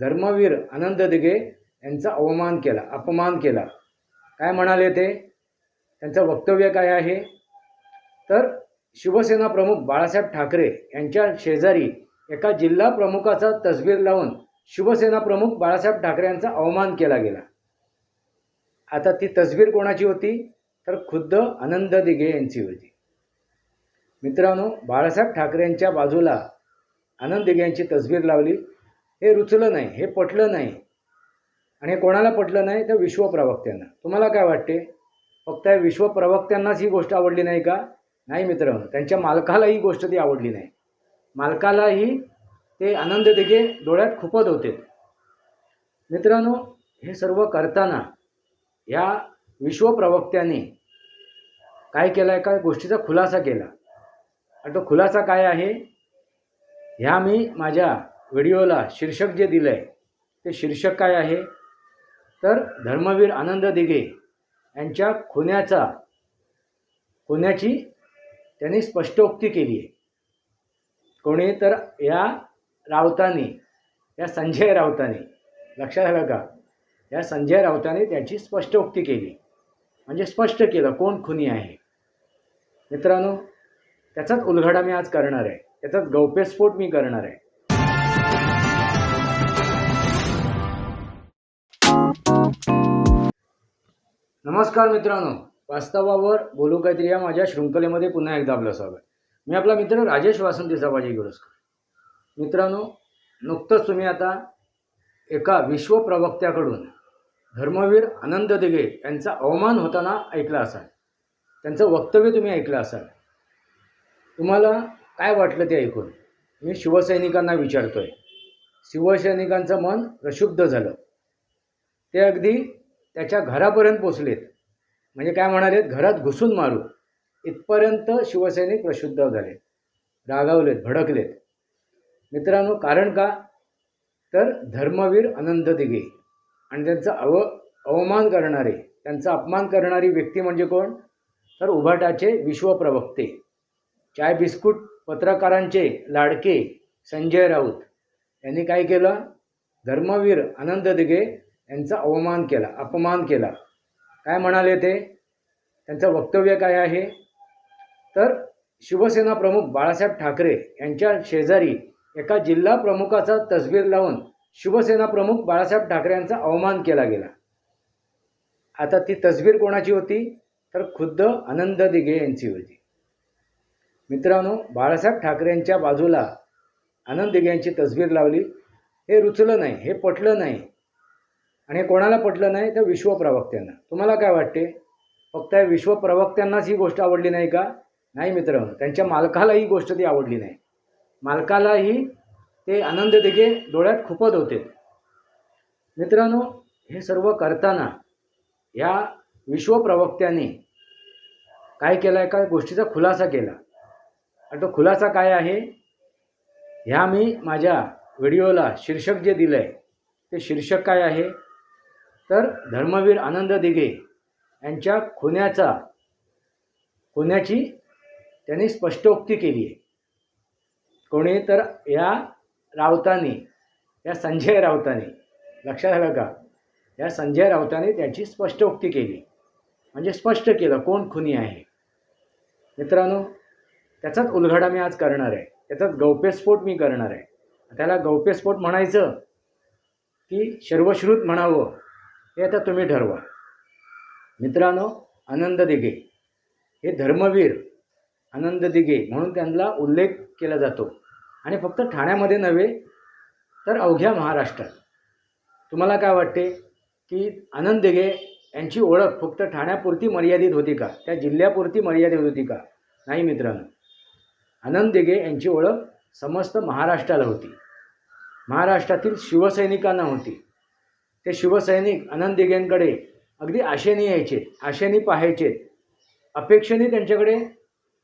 धर्मवीर आनंद दिघे यांचा अवमान केला अपमान केला. काय म्हणाले ते? त्यांचं वक्तव्य काय आहे? तर शिवसेना प्रमुख बाळासाहेब ठाकरे यांच्या शेजारी एका जिल्हा प्रमुखाचा तसबीर लावून शिवसेना प्रमुख बाळासाहेब ठाकरे यांचा अवमान केला गेला. आता ती तसबीर कोणाची होती? तर खुद्द आनंद दिघे यांची होती. मित्रांनो बाळासाहेब ठाकरेंच्या बाजूला आनंद दिघे यांची तसबीर लावली. हे रुचलं नाही हे पटलं नाही आणि हे कोणाला पटलं नाही? तर विश्वप्रवक्त्यांना. तुम्हाला काय वाटते? फक्त या विश्वप्रवक्त्यांनाच ही गोष्ट आवडली नाही का? नाही मित्र त्यांच्या मालकाला ही गोष्ट ती आवडली नाही. मालकालाही ते आनंद दिघे डोळ्यात खुपत होते. मित्रांनो हे सर्व करताना या विश्वप्रवक्त्याने काय केलं आहे का गोष्टीचा खुलासा केला. आणि तो खुलासा काय आहे? ह्या मी माझ्या व्हिडिओला शीर्षक जे दिलं आहे ते शीर्षक काय आहे? तर धर्मवीर आनंद दिघे यांच्या खुन्याचा खुन्याची त्यांनी स्पष्टोक्ती केली आहे. कोणी तर या राऊतांनी या संजय राऊतांनी लक्षात आलं का? या संजय राऊतांनी त्याची स्पष्टोक्ती केली. म्हणजे स्पष्ट केलं कोण खुनी आहे. मित्रांनो त्याचाच उलगडा मी आज करणार आहे. त्याचाच गौप्यस्फोट मी करणार आहे. नमस्कार मित्रांनो वास्तवावर बोलू काहीतरी या माझ्या शृंखलेमध्ये पुन्हा एकदा आपलं स्वागत. मी आपला मित्र राजेश वासंती सभाजी गिरोस्कर. मित्रांनो नुकतंच तुम्ही आता एका विश्वप्रवक्त्याकडून धर्मवीर आनंद दिघे यांचा अवमान होताना ऐकला असाल. त्यांचं वक्तव्य तुम्ही ऐकलं असाल. तुम्हाला काय वाटलं ते ऐकून? मी शिवसैनिकांना विचारतोय. शिवसैनिकांचं मन प्रक्षुब्ध झालं. ते अगदी त्याच्या घरापर्यंत पोचलेत. म्हणजे काय म्हणालेत? घरात घुसून मारू इथपर्यंत शिवसैनिक प्रशुद्ध झाले. रागावलेत भडकलेत. मित्रांनो कारण का? तर धर्मवीर आनंद दिघे आणि त्यांचा अव अवमान करणारे त्यांचा अपमान करणारी व्यक्ती म्हणजे कोण? तर उभाटाचे विश्वप्रवक्ते. चाय बिस्कुट पत्रकारांचे लाडके संजय राऊत. यांनी काय केलं? धर्मवीर आनंद दिघे यांचा अवमान केला अपमान केला. काय म्हणाले ते? त्यांचं वक्तव्य काय आहे? तर शिवसेना प्रमुख बाळासाहेब ठाकरे यांच्या शेजारी एका जिल्हा प्रमुखाचा तसबीर लावून शिवसेना प्रमुख बाळासाहेब ठाकरे यांचा अवमान केला गेला. आता ती तसबीर कोणाची होती? तर खुद्द आनंद दिघे यांची होती. मित्रांनो बाळासाहेब ठाकरेंच्या बाजूला आनंद दिघे यांची तसबीर लावली. हे रुचलं नाही हे पटलं नाही. आणि हे कोणाला पटलं नाही तर विश्वप्रवक्त्यांना. तुम्हाला काय वाटते? फक्त विश्वप्रवक्त्यांनाच ही गोष्ट आवडली नाही का? नाही मित्र त्यांच्या मालकाला ही गोष्ट ती आवडली नाही. मालकालाही ते आनंद दिघे डोळ्यात खुपत होते. मित्रांनो हे सर्व करताना या विश्वप्रवक्त्याने काय केलं आहे का गोष्टीचा खुलासा केला? आणि तो खुलासा काय आहे? ह्या मी माझ्या व्हिडिओला शीर्षक जे दिलं आहे ते शीर्षक काय आहे? तर धर्मवीर आनंद दिघे यांच्या खुन्याचा खुन्याची त्यांनी स्पष्टोक्ती केली आहे. कोणी तर या राऊतांनी या संजय राऊतांनी लक्षात आलं का? या संजय राऊतांनी त्याची स्पष्टोक्ती केली. म्हणजे स्पष्ट केलं कोण खुनी आहे. मित्रांनो त्याचाच उलगडा मी आज करणार आहे. त्याचाच गौप्यस्फोट मी करणार आहे. त्याला गौप्यस्फोट म्हणायचं की सर्वश्रुत म्हणावं. हे आता तुम्ही ठरवा. मित्रांनो आनंद दिघे. हे धर्मवीर आनंद दिघे म्हणून त्यांना उल्लेख केला जातो. आणि फक्त ठाण्यामध्ये नव्हे तर अवघ्या महाराष्ट्रात. तुम्हाला काय वाटते की आनंद दिघे यांची ओळख फक्त ठाण्यापुरती मर्यादित होती का? त्या जिल्ह्यापुरती मर्यादित होती का? नाही मित्रांनो. आनंद दिघे यांची ओळख समस्त महाराष्ट्राला होती. महाराष्ट्रातील शिवसैनिकांना होती. ते शिवसैनिक आनंद दिघेंकडे अगदी आशेने यायचे आशेने पाहायचे. अपेक्षेने त्यांच्याकडे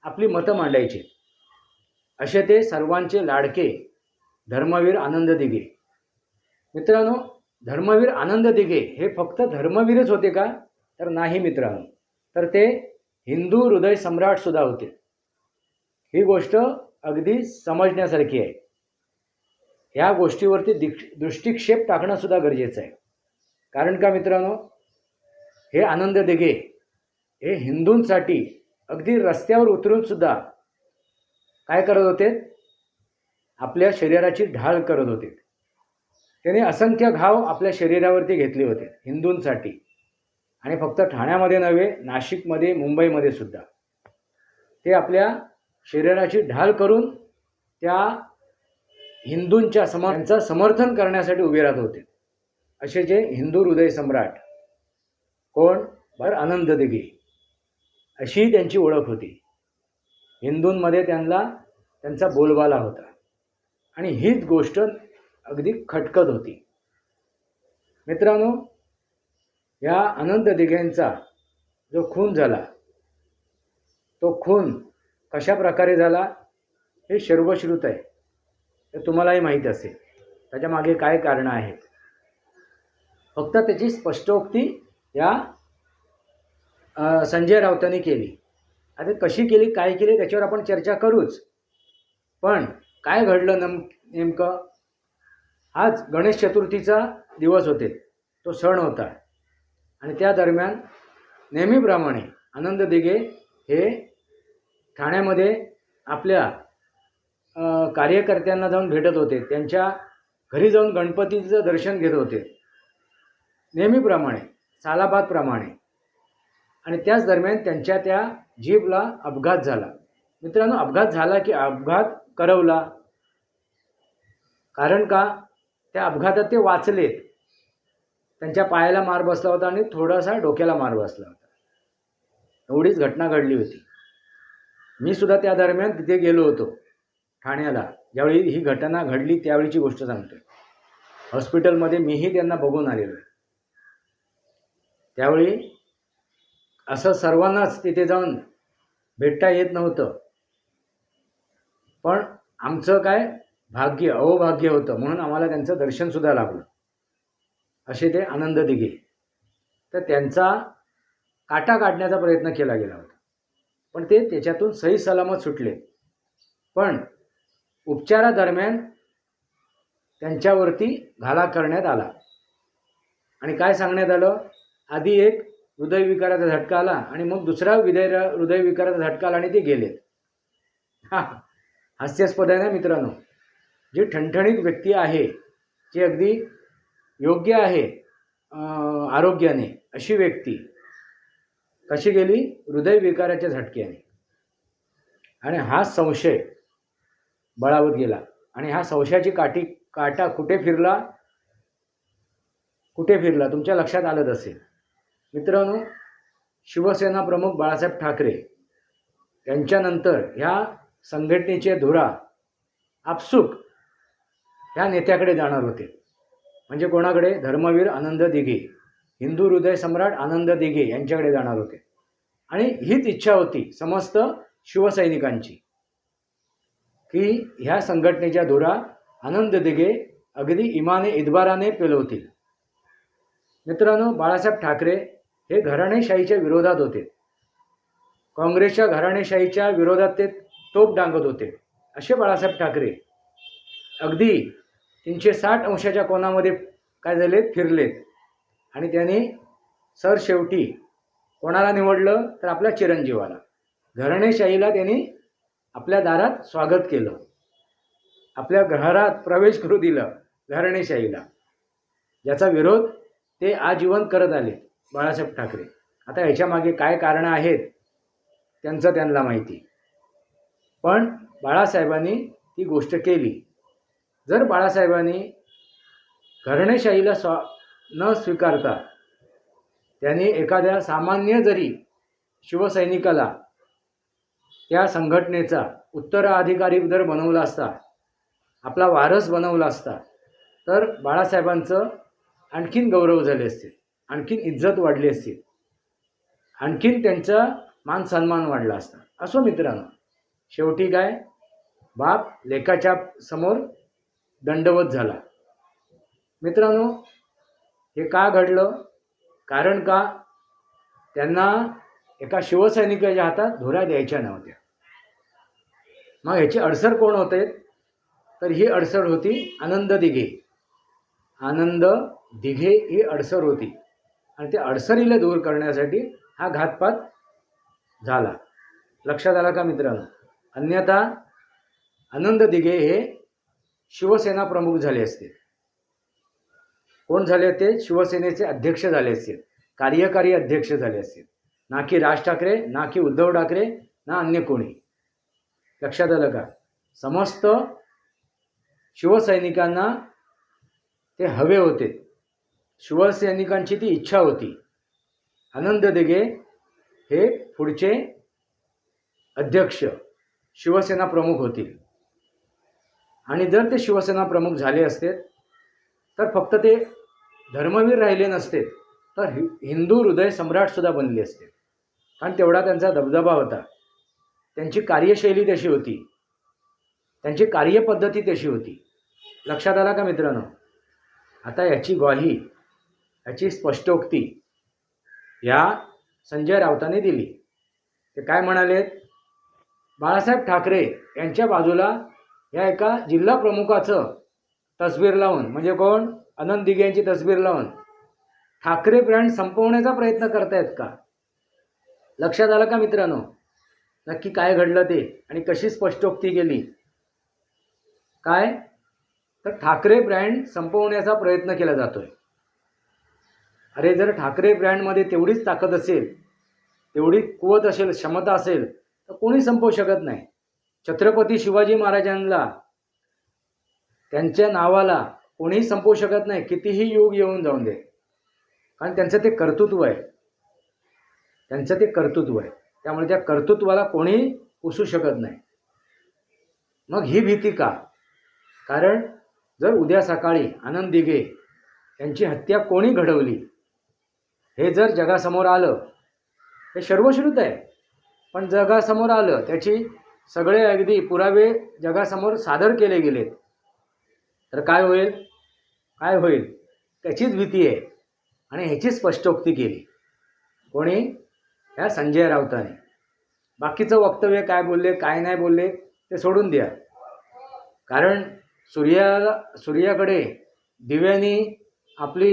आपली मतं मांडायचे. असे ते सर्वांचे लाडके धर्मवीर आनंद दिघे मित्रांनो धर्मवीर आनंद दिघे हे फक्त धर्मवीरच होते का? तर नाही मित्रांनो. तर ते हिंदू हृदय सम्राटसुद्धा होते. ही गोष्ट अगदी समजण्यासारखी आहे. ह्या गोष्टीवरती दिक्ष दृष्टिक्षेप टाकणंसुद्धा गरजेचं आहे. कारण का मित्रांनो? हे आनंद दिघे हे हिंदूंसाठी अगदी रस्त्यावर उतरून सुद्धा काय करत होते? आपल्या शरीराची ढाल करत होते. त्याने असंख्य घाव आपल्या शरीरावरती घेतले होते हिंदूंसाठी. आणि फक्त ठाण्यामध्ये नव्हे नाशिकमध्ये मुंबईमध्ये सुद्धा. ते आपल्या शरीराची ढाल करून त्या हिंदूंच्या सम त्यांचं समर्थन करण्यासाठी उभे राहत होते. असे जे हिंदू हृदय सम्राट कोण? भर आनंद दिघे अशी त्यांची ओळख होती. हिंदूंमध्ये त्यांना त्यांचा बोलबाला होता. आणि हीच गोष्ट अगदी खटकत होती. मित्रांनो या आनंद दिघेंचा जो खून झाला तो खून कशा प्रकारे झाला हे सर्वश्रुत आहे. हे तुम्हालाही माहीत असेल. त्याच्यामागे काय कारणं आहेत? फक्त त्याची स्पष्टोक्ती या संजय राऊतांनी केली. आता कशी केली काय केली त्याच्यावर आपण चर्चा करूच. पण काय घडलं नम नेमकं? आज गणेश चतुर्थीचा दिवस होते. तो सण होता. आणि त्या दरम्यान नेहमीप्रमाणे आनंद दिघे हे ठाण्यामध्ये आपल्या कार्यकर्त्यांना जाऊन भेटत होते. त्यांच्या घरी जाऊन गणपतीचं दर्शन घेत होते. नेहमीप्रमाणे सालाबादप्रमाणे. आणि त्याच दरम्यान त्यांच्या त्या जीपला अपघात झाला. मित्रांनो अपघात झाला की अपघात करवला. कारण का? त्या अपघातात ते वाचलेत. त्यांच्या पायाला मार बसला होता आणि थोडासा डोक्याला मार बसला होता. एवढीच घटना घडली होती. मी सुद्धा त्या दरम्यान तिथे गेलो होतो ठाण्याला. ज्यावेळी ही घटना घडली त्यावेळीची गोष्ट सांगतोय. हॉस्पिटलमध्ये मीही त्यांना बघून आलेलो आहे. त्यावेळी असं सर्वांनाच तिथे जाऊन भेटता येत नव्हतं. पण आमचं काय भाग्य अहोभाग्य होतं म्हणून आम्हाला त्यांचं दर्शनसुद्धा लाभलं असे ते आनंद दिघे तर त्यांचा काटा काढण्याचा प्रयत्न केला गेला होता. पण ते त्याच्यातून सही सलामत सुटले. पण उपचारादरम्यान त्यांच्यावरती घाला करण्यात आला. आणि काय सांगण्यात आलं? आधी एक हृदयविकाराचा झटका आला आणि मग दुसरा हृदय हृदयविकाराचा झटका आला आणि ते गेलेत हा हास्यास्पद आहे ना मित्रांनो? जी ठणठणीत व्यक्ती आहे जी अगदी योग्य आहे आरोग्याने अशी व्यक्ती कशी गेली? हृदयविकाराच्या झटक्याने. आणि हा संशय बळावत गेला. आणि हा संशयाची काठी काटा कुठे फिरला? कुठे फिरला? तुमच्या लक्षात आलंच असेल. मित्रांनो शिवसेना प्रमुख बाळासाहेब ठाकरे यांच्यानंतर ह्या संघटनेचे धुरा आपसुक ह्या नेत्याकडे जाणार होते. म्हणजे कोणाकडे? धर्मवीर आनंद दिघे हिंदू हृदय सम्राट आनंद दिघे यांच्याकडे जाणार होते. आणि हीच इच्छा होती समस्त शिवसैनिकांची की ह्या संघटनेच्या धुरा आनंद दिघे अगदी इमाने इदबाराने पेलवतील. मित्रांनो बाळासाहेब ठाकरे हे घराणेशाहीच्या विरोधात होते. काँग्रेसच्या घराणेशाहीच्या विरोधात ते तोप डांगत होते. असे बाळासाहेब ठाकरे अगदी तीनशे साठ अंशाच्या कोणामध्ये काय झाले? फिरलेत. आणि त्यांनी सर शेवटी कोणाला निवडलं? तर आपल्या चिरंजीवाला. घराणेशाहीला त्यांनी आपल्या दारात स्वागत केलं. आपल्या घरात प्रवेश करू दिलं घराणेशाहीला. याचा विरोध ते आजीवन करत आले. बाळासाहेब ठाकरे. आता ह्याच्या मागे काय कारणं आहेत त्यांचं त्यांना माहिती. पण बाळासाहेबांनी ती गोष्ट केली. जर बाळासाहेबांनी घरणेशाहीला स्वा न स्वीकारता त्यांनी एखाद्या सामान्य जरी शिवसैनिकाला त्या संघटनेचा उत्तराधिकारी जर बनवला असता आपला वारस बनवला असता तर बाळासाहेबांचं आणखीन गौरव झाले असते. आणखीन इज्जत वाढली असती. आणखीन त्यांचा मान सन्मान वाढला असता. असो मित्रांनो शेवटी काय? बाप लेखाच्या समोर दंडवत झाला. मित्रांनो हे का घडलं? कारण का? त्यांना एका शिवसैनिकाच्या हातात धुरा द्यायच्या नव्हत्या. मग ह्याची अडसर कोण होते? तर ही अडसर होती आनंद दिघे. आनंद दिघे ही अडसर होती. आणि त्या अडसरीला दूर करण्यासाठी हा घातपात झाला. लक्षात आला का मित्रांनो? अन्यथा आनंद दिघे हे शिवसेना प्रमुख झाले असते. कोण झाले ते? शिवसेनेचे अध्यक्ष झाले असतील कार्यकारी अध्यक्ष झाले असतील ना की राज ठाकरे ना की उद्धव ठाकरे ना अन्य कोणी. लक्षात आलं का? समस्त शिवसैनिकांना ते हवे होते. शिवसैनिकांची ती इच्छा होती. आनंद दिघे हे पुढचे अध्यक्ष शिवसेना प्रमुख होतील. आणि जर ते शिवसेना प्रमुख झाले असते तर फक्त ते धर्मवीर राहिले नसते तर हि हिंदू हृदय सम्राटसुद्धा बनले असते. कारण तेवढा त्यांचा दबदबा होता. त्यांची कार्यशैली तशी होती. त्यांची कार्यपद्धती तशी होती. लक्षात आला का मित्रांनो? आता याची ग्वाही याची स्पष्टोक्ती या संजय राऊतांनी दिली. ते काय म्हणालेत? बाळासाहेब ठाकरे यांच्या बाजूला या एका जिल्हा प्रमुखाचं तसबीर लावून म्हणजे कोण? आनंद दिघे यांची तसबीर लावून. ठाकरे ब्रँड संपवण्याचा प्रयत्न करतायत का? लक्षात आलं का मित्रांनो? नक्की काय घडलं ते आणि कशी स्पष्टोक्ती केली? काय? तर ठाकरे ब्रँड संपवण्याचा प्रयत्न केला जातोय. अरे जर ठाकरे ब्रँडमध्ये तेवढीच ताकद असेल तेवढी कुवत असेल क्षमता असेल तर कोणी संपवू शकत नाही. छत्रपती शिवाजी महाराजांना त्यांच्या नावाला कोणीही संपवू शकत नाही कितीही योग येऊन जाऊन दे. कारण त्यांचं ते कर्तृत्व आहे. त्यांचं ते कर्तृत्व आहे. त्यामुळे त्या कर्तृत्वाला कोणीही पुसू शकत नाही. मग ही भीती का? कारण जर उद्या सकाळी आनंद दिघे यांची हत्या कोणी घडवली हे जर जगासमोर आलं हे सर्वश्रुत आहे. पण जगासमोर आलं त्याची सगळे अगदी पुरावे जगासमोर सादर केले गेलेत. तर काय होईल? काय होईल? त्याचीच भीती आहे. आणि ह्याची स्पष्टोक्ती केली. कोणी? ह्या संजय राऊताने. बाकीचं वक्तव्य काय बोलले काय नाही बोलले ते सोडून द्या. कारण सूर्याला सूर्याकडे दिव्यानी आपली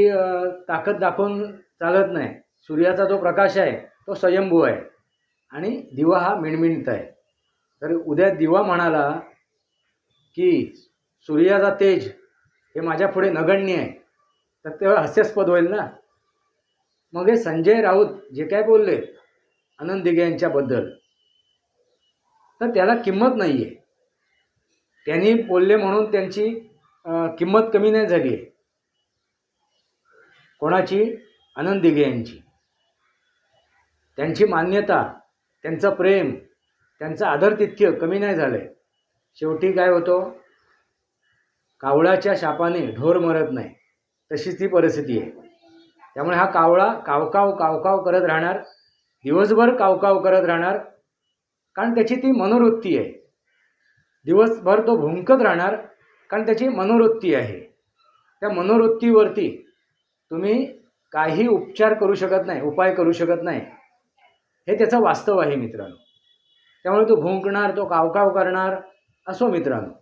ताकद दाखवून चालत नाही. सूर्याचा जो प्रकाश आहे तो स्वयंभू आहे. आणि दिवा हा मिणमिणत आहे. तर उद्या दिवा म्हणाला की सूर्याचा तेज हे माझ्या पुढे नगण्य आहे. तर तेव्हा हास्यास्पद होईल ना? मग हे संजय राऊत जे काय बोलले आनंद दिघे यांच्याबद्दल तर त्याला किंमत नाही आहे त्यांनी बोलले म्हणून त्यांची किंमत कमी नाही झाली आहे. कोणाची? आनंद दिघे यांची. त्यांची मान्यता त्यांचं प्रेम त्यांचं आदरतिथ्य कमी नाही झालं. आहे शेवटी काय होतो? कावळाच्या शापाने ढोर मरत नाही. तशीच ती परिस्थिती आहे. त्यामुळे हा कावळा कावकाव कावकाव करत राहणार दिवसभर कावकाव करत राहणार कारण त्याची ती मनोवृत्ती आहे. दिवसभर तो भुंकत राहणार कारण त्याची मनोवृत्ती आहे. त्या मनोवृत्तीवरती तुम्ही काही उपचार करू शकत नाही उपाय करू शकत नाही. हे त्याचं वास्तव आहे मित्रांनो. त्यामुळे तो भुंकणार तो कावकाव करणार असो मित्रांनो.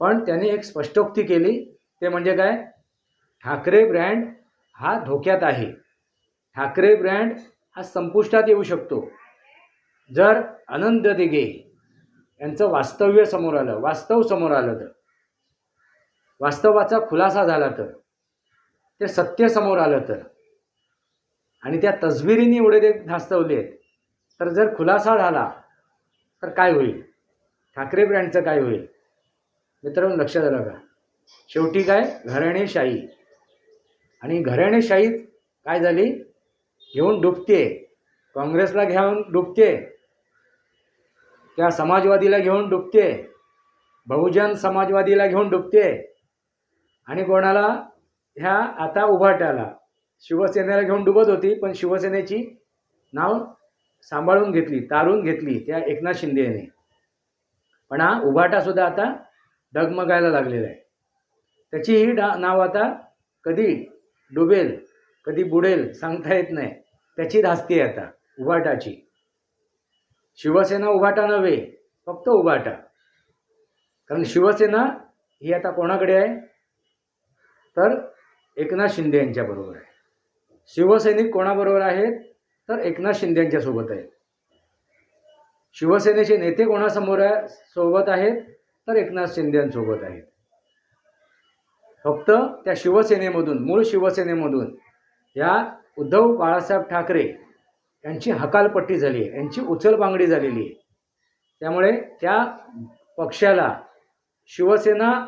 पण त्याने एक स्पष्टोक्ती केली ते म्हणजे काय? ठाकरे ब्रँड हा धोक्यात आहे. ठाकरे ब्रँड हा संपुष्टात येऊ शकतो. जर आनंद दिघे यांचं वास्तव्य समोर आलं वास्तव समोर आलं तर. वास्तवाचा खुलासा झाला तर. ते सत्य समोर आलं तर आणि त्या तसबिरीने एवढे ते धास्तवले आहेत. तर जर खुलासा झाला तर काय होईल? ठाकरे ब्रँडचं काय होईल? मित्रांनो लक्ष झालं का शेवटी काय? घराणेशाही. आणि घराणेशाहीत काय झाली? घेऊन डुबते काँग्रेसला घेऊन डुबते त्या समाजवादीला घेऊन डुबते बहुजन समाजवादीला घेऊन डुबते आणि कोणाला? ह्या आता उभाट्याला शिवसेनेला घेऊन डुबत होती पण शिवसेनेची नाव सांभाळून घेतली तारून घेतली त्या एकनाथ शिंदे याने. पण हा उभाटासुद्धा आता डगमगायला लागलेला आहे. त्याचीही डा नाव आता कधी डुबेल कधी बुडेल सांगता येत नाही. त्याची धास्ती आहे आता उभाटाची. शिवसेना उभाटा नव्हे फक्त उभाटा. कारण शिवसेना ही आता कोणाकडे आहे? तर एकनाथ शिंदे यांच्याबरोबर आहे. शिवसैनिक कोणाबरोबर आहेत? तर एकनाथ शिंदे यांच्यासोबत आहेत. शिवसेनेचे नेते कोणासमोर आहे? सोबत आहेत. तर एकनाथ शिंदे यांसोबत आहेत. फक्त त्या शिवसेनेमधून मूळ शिवसेनेमधून या उद्धव बाळासाहेब ठाकरे यांची हकालपट्टी झाली आहे. यांची उचलबांगडी झालेली आहे. त्यामुळे त्या पक्षाला शिवसेना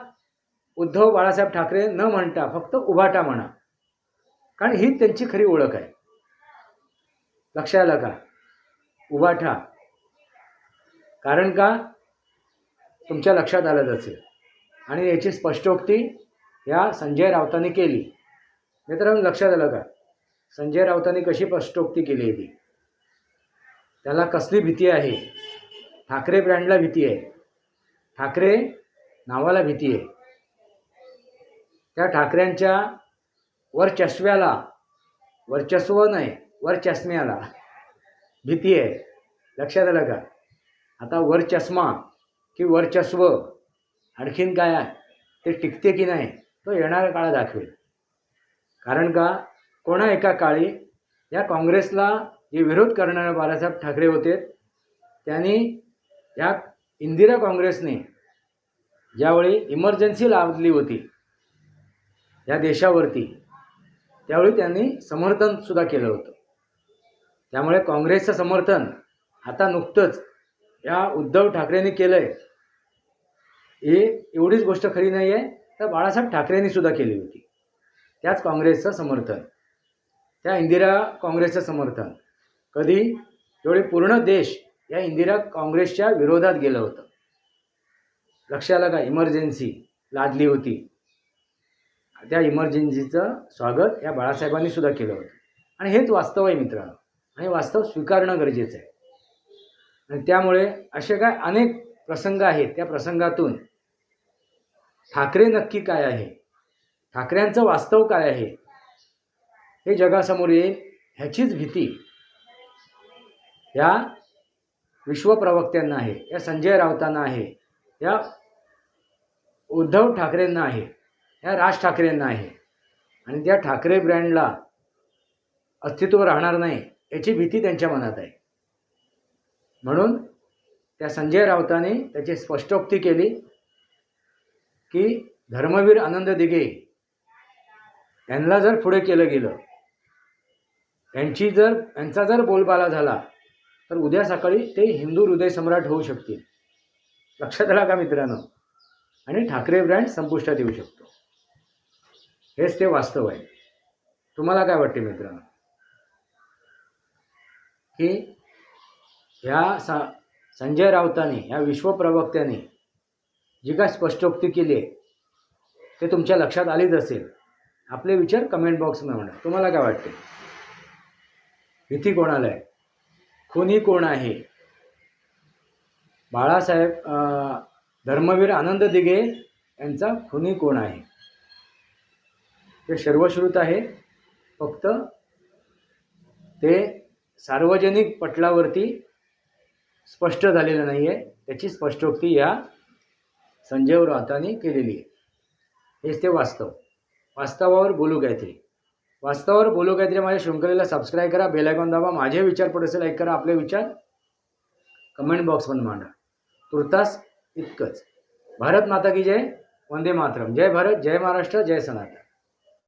उद्धव बाळासाहेब ठाकरे न म्हणता फक्त उभाटा म्हणा. कारण ही त्यांची खरी ओळख आहे. लक्षात आलं का? उभाठा कारण का? तुमच्या लक्षात आलंच असेल. आणि याची स्पष्टोक्ती या संजय राऊतांनी केली. मित्रांनो लक्षात आलं का? संजय राऊतांनी कशी स्पष्टोक्ती केली आहे ती? त्याला कसली भीती आहे? ठाकरे ब्रँडला भीती आहे. ठाकरे नावाला भीती आहे. त्या ठाकऱ्यांच्या वरचष्व्याला वर्चस्व नाही वरचष्म्याला भीती आहे. लक्षात आलं का? आता वरचष्मा की वर्चस्व आणखीन काय आहे? ते टिकते की नाही? तो येणाऱ्या काळ दाखवेल. कारण का? कोणा एका काळी या काँग्रेसला जे विरोध करणारे बाळासाहेब ठाकरे होते त्यांनी या इंदिरा काँग्रेसने ज्यावेळी इमर्जन्सी लावली होती या देशावरती त्यावेळी त्यांनी समर्थनसुद्धा केलं होतं. त्यामुळे काँग्रेसचं समर्थन आता नुकतंच या उद्धव ठाकरेंनी केलं आहे हे एवढीच गोष्ट खरी नाही आहे तर बाळासाहेब ठाकरेंनी सुद्धा केली होती. त्याच काँग्रेसचं समर्थन. त्या इंदिरा काँग्रेसचं समर्थन. कधी? एवढे पूर्ण देश या इंदिरा काँग्रेसच्या विरोधात गेलं होतं. लक्षाला का इमर्जन्सी लादली होती? त्या इमर्जन्सीचं स्वागत या बाळासाहेबांनी सुद्धा केलं होतं. आणि हेच वास्तव आहे मित्रांनो. आणि वास्तव स्वीकारणं गरजेचं आहे. आणि त्यामुळे असे काय अनेक प्रसंग आहेत. त्या प्रसंगातून ठाकरे नक्की काय आहे? ठाकऱ्यांचं वास्तव काय आहे? हे जगासमोर येईल ह्याचीच भीती या विश्वप्रवक्त्यांना आहे या संजय राऊतांना आहे या उद्धव ठाकरेंना आहे. ह्या राज ठाकरेंना आहे. आणि त्या ठाकरे ब्रँडला अस्तित्व राहणार नाही याची भीती त्यांच्या मनात आहे. म्हणून त्या संजय राऊतांनी त्याची स्पष्टोक्ती केली की धर्मवीर आनंद दिघे यांना जर पुढे केलं गेलं यांची जर यांचा जर बोलबाला झाला तर उद्या सकाळी ते हिंदू हृदय सम्राट होऊ शकतील. लक्षात आला का मित्रांनो? आणि ठाकरे ब्रँड संपुष्टात येऊ शकतो. हेच ते वास्तव आहे. तुम्हाला काय वाटते मित्रांनो? की ह्या सा संजय राऊतांनी ह्या विश्वप्रवक्त्यांनी जी काय स्पष्टोक्ती केली आहे ते तुमच्या लक्षात आलीच असेल. आपले विचार कमेंट बॉक्समध्ये म्हणा. तुम्हाला काय वाटते? भीती कोणाला आहे? खुनी कोण आहे? बाळासाहेब धर्मवीर आनंद दिघे यांचा खुनी कोण आहे? ते सर्वश्रुत आहे. फक्त ते सार्वजनिक पटलावरती स्पष्ट झालेलं नाही आहे त्याची स्पष्टोक्ती या संजय राहतानी केलेली आहे. हेच ते वास्तव. वास्तवावर बोलू गायत्री. वास्तवावर बोलू काहीतरी माझ्या शृंखलेला सबस्क्राईब करा बेलायकॉन दाबा माझे विचार पडत असेल ऐक करा आपले विचार कमेंट बॉक्समध्ये मांडा. तुर्तास इतकंच. भारत माता की जय वंदे मातरम. जय भारत जय महाराष्ट्र जय सनातन.